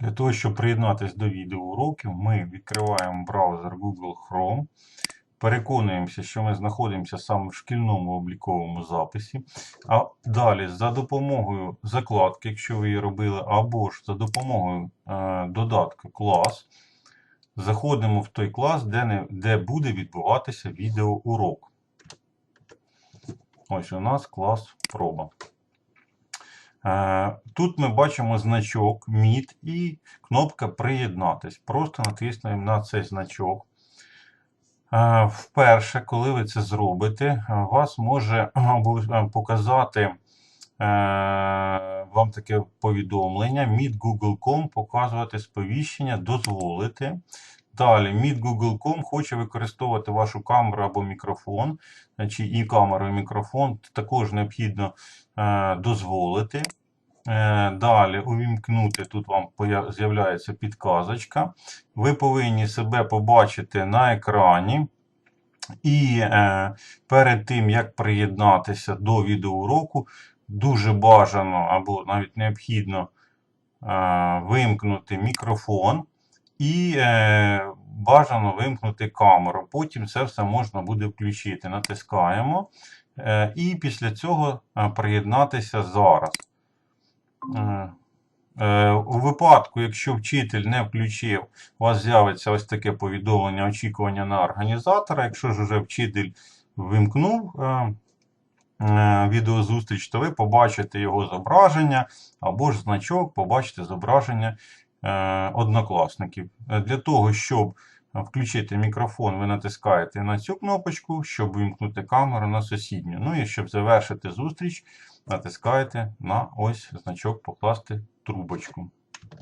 Для того, щоб приєднатися до відеоуроків, ми відкриваємо браузер Google Chrome, переконуємося, що ми знаходимося саме в шкільному обліковому записі. А далі за допомогою закладки, якщо ви її робили, або ж за допомогою е, додатку клас, заходимо в той клас, де, не, де буде відбуватися відеоурок. Ось у нас клас проба. Е, Тут ми бачимо значок Meet і кнопка Приєднатись. Просто натиснемо на цей значок. Е, Вперше, коли ви це зробите, вас може е, показати вам таке повідомлення. Meet Google.com показувати сповіщення, дозволити. Далі, Meet Google.com хоче використовувати вашу камеру або мікрофон, е, чи і камеру, і мікрофон. Також необхідно е, дозволити. Е, Далі увімкнути, тут вам з'являється підказочка. Ви повинні себе побачити на екрані. І е, перед тим, як приєднатися до відеоуроку, дуже бажано або навіть необхідно е, вимкнути мікрофон і е, бажано вимкнути камеру. Потім це все можна буде включити. Натискаємо. Е, і після цього е, приєднатися зараз. Е, е, У випадку, якщо вчитель не включив, у вас з'явиться ось таке повідомлення очікування на організатора. Якщо ж вже вчитель вимкнув е, е, відеозустріч, то ви побачите його зображення або ж значок, побачите зображення однокласників. Е, Для того, щоб включити мікрофон, ви натискаєте на цю кнопочку, щоб вимкнути камеру на сусідню. Ну і щоб завершити зустріч, натискаєте на ось значок покласти трубочку.